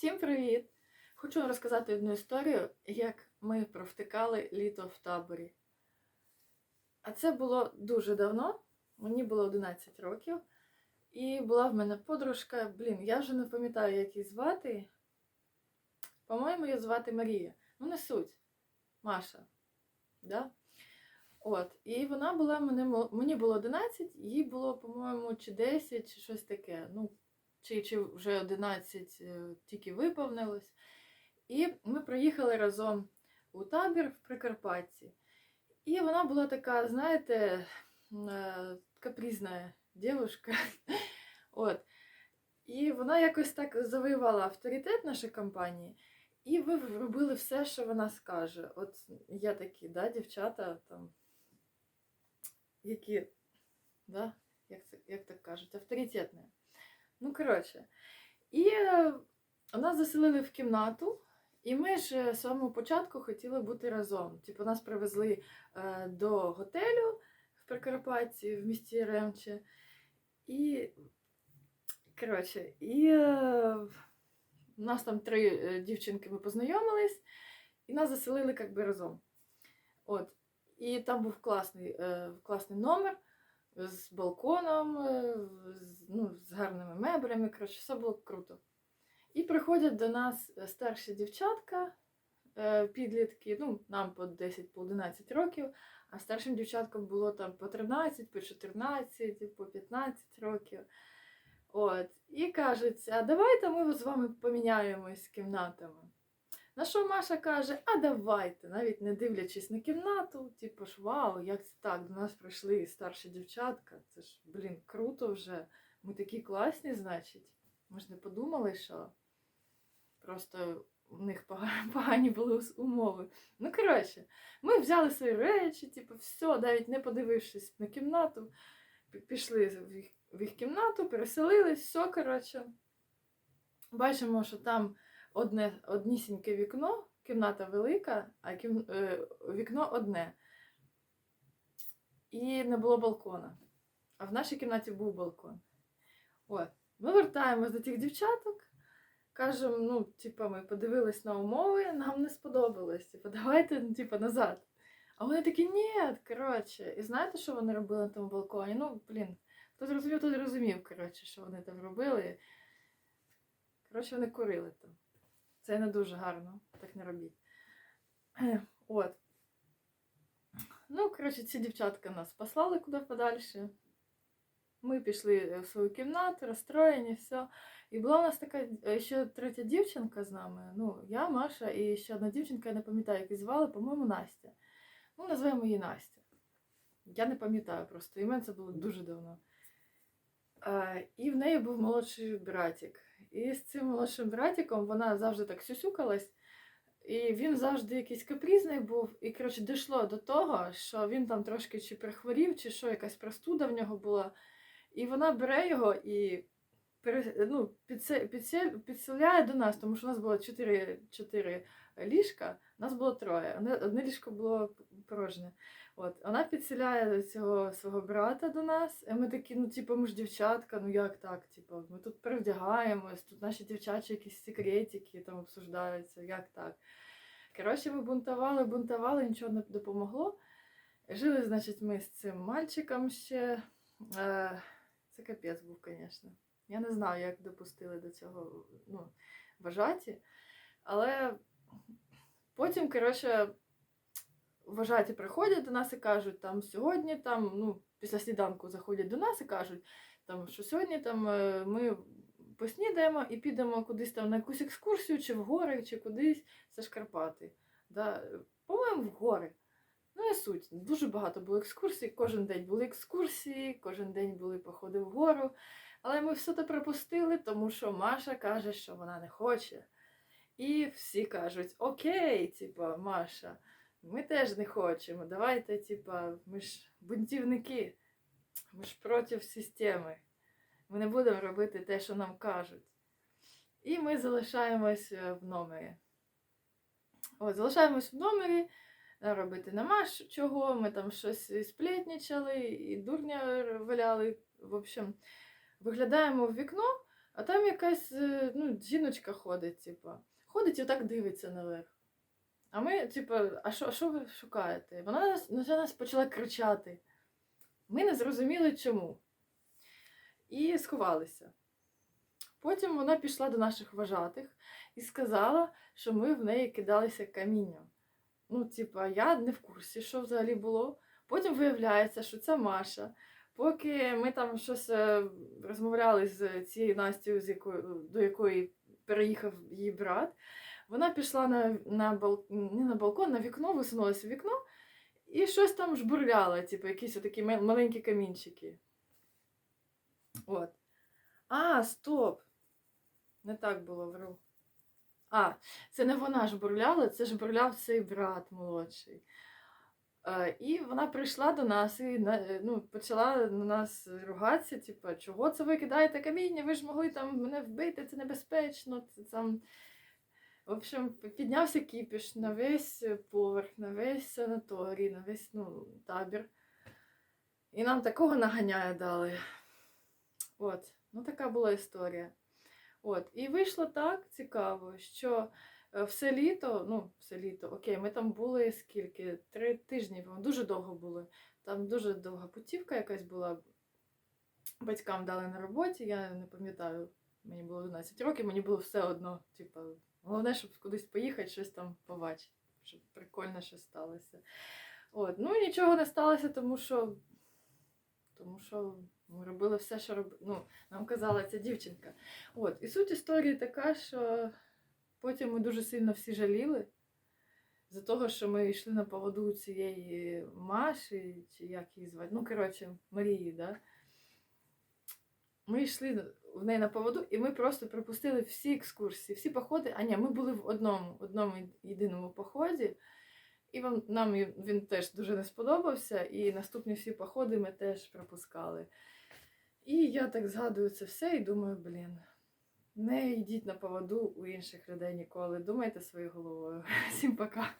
Всім привіт! Хочу вам розказати одну історію, як ми провтикали літо в таборі. А це було дуже давно, мені було 11 років, і була в мене подружка, блін, я вже не пам'ятаю, як її звати. По-моєму, її звати Марія. Ну, не суть. Маша. Да? От. І вона була мені було 11, їй було, по-моєму, чи 10, чи щось таке. Ну, чи, чи вже 11 е, тільки виповнилось. І ми приїхали разом у табір в Прикарпатті. І вона була така, знаєте, е, капризна дівчинка. От. І вона якось так завоювала авторитет нашої компанії. І ви робили все, що вона скаже. От є такі, да, дівчата, там, які, да, як, це, як так кажуть, авторитетні. Ну, коротше. І е, нас заселили в кімнату, і ми ж е, з самого початку хотіли бути разом. Типу, нас привезли е, до готелю в Прикарпатті, в місті Яремче. І, коротше, і у нас там три дівчинки ми познайомились, і нас заселили як разом. От. І там був класний, класний номер з балконом, е, з, ну, з гарними меблями. Коротше, все було круто. І приходять до нас е, старші дівчатка, е, підлітки, ну, нам по 10, по 11 років, а старшим дівчаткам було там по 13, по 14, по 15 років. От. І кажуть, а давайте ми з вами поміняємось кімнатами. На що Маша каже, а давайте, навіть не дивлячись на кімнату, типу ж вау, як це так, до нас прийшли старші дівчатка. Це ж, блін, круто вже. Ми такі класні, значить. Ми ж не подумали, що просто у них погані були умови. Ну, коротше, ми взяли свої речі, типу, все, навіть не подивившись на кімнату, пішли в їх, в їх кімнату, переселились, все, коротше. Бачимо, що там одне, однісіньке вікно, кімната велика, а кім, е, вікно одне. І не було балкона. А в нашій кімнаті був балкон. От. Ми вертаємось до тих дівчаток, кажемо, ну, типа, ми подивились на умови, нам не сподобалось. Типа, давайте, ну, типа, назад. А вони такі, ні, коротше. І знаєте, що вони робили на тому балконі? Ну, блін, хто зрозумів, той зрозумів, коротше, що вони там робили. Коротше, вони курили там. Це не дуже гарно, так не робіть. От. Ну, коротше, ці дівчатка нас послали куди подальше. Ми пішли в свою кімнату, розстроєні, все. І була у нас така е, ще третя дівчинка з нами. Ну, я, Маша і ще одна дівчинка, я не пам'ятаю, як її звали, по-моєму, Настя. Ну, називаємо її Настя. Я не пам'ятаю просто. І мене це було дуже давно. Е, і в неї був молодший братик. І з цим молодшим братиком вона завжди так сюсюкалась. І він завжди якийсь капрізний був. І, коротше, дійшло до того, що він там трошки чи прихворів, чи що, якась простуда в нього була. І вона бере його і ну, підсе, підсе, підселяє до нас, тому що у нас було чотири, ліжка, нас було троє. Одне ліжко було порожнє. От, вона підселяє цього свого брата до нас, і ми такі, ну, типу, ми ж дівчатка, ну як так? Типу, ми тут перевдягаємось, тут наші дівчачі якісь секретики там обсуждаються, як так. Коротше, ми бунтували, бунтували, нічого не допомогло. Жили, значить, ми з цим мальчиком ще. Е, це капець був, звісно. Я не знаю, як допустили до цього ну, вважаті. Але потім, коротше, вважаті приходять до нас і кажуть, там сьогодні, там, ну, після сніданку заходять до нас і кажуть, там, що сьогодні там, е, ми поснідаємо і підемо кудись там на якусь екскурсію, чи в гори, чи кудись. Це ж Карпати. Да? По-моєму, в гори. Ну, не суть. Дуже багато було екскурсій, кожен день були екскурсії, кожен день були походи вгору. Але ми все це пропустили, тому що Маша каже, що вона не хоче. І всі кажуть: Окей, типа, Маша, ми теж не хочемо. Давайте, типа, ми ж бунтівники, ми ж проти системи. Ми не будемо робити те, що нам кажуть. І ми залишаємось е, в номері. От, залишаємось в номері, е, робити нема чого, ми там щось і сплетничали, і дурня валяли. В общем, виглядаємо в вікно, А там якась е, ну, жіночка ходить, типа, ходить і так дивиться наверх. А ми, типа, а що, що ви шукаєте? Вона нас, на нас почала кричати. Ми не зрозуміли чому. І сховалися. Потім вона пішла до наших вважатих і сказала, що ми в неї кидалися камінням. Ну, типа, я не в курсі, що взагалі було. Потім виявляється, що це Маша. Поки ми там щось е, розмовляли з цією Настю, до якої переїхав її брат, вона пішла на, на бал... не на балкон, на вікно, висунулася в вікно і щось там жбурляла, типу, якісь такі маленькі камінчики. От. А, стоп! Не так було вру. А, це не вона жбурляла, це жбурляв цей брат молодший. Е, І вона прийшла до нас і е, ну, почала на нас ругатися, типу, чого це ви кидаєте каміння? Ви ж могли там мене вбити, це небезпечно. Це там. В общем, піднявся кіпіш на весь поверх, на весь санаторій, на весь ну, табір. І нам такого наганяє дали. От, ну така була історія. От, і вийшло так цікаво, що е, все літо, ну, все літо, окей, ми там були скільки? Три тижні, дуже довго були. Там дуже довга путівка якась була. Батькам дали на роботі, я не пам'ятаю, мені було 11 років, мені було все одно. Типу, головне, щоб кудись поїхати, щось там побачити, щоб прикольно щось сталося. От, ну нічого не сталося, тому що. Тому що ми робили все, що роб... ну, нам казала ця дівчинка. От, і суть історії така, що потім ми дуже сильно всі жаліли за того, що ми йшли на поводу цієї Маші, чи як її звати, ну, коротше, Марії, да? Ми йшли в неї на поводу, і ми просто пропустили всі екскурсії, всі походи. А ні, ми були в одному, одному єдиному поході, і вам, нам він- теж дуже не сподобався, і наступні всі походи ми теж пропускали. І я так згадую це все і думаю, блін, не йдіть на поводу у інших людей ніколи. Думайте своєю головою. Всім пока.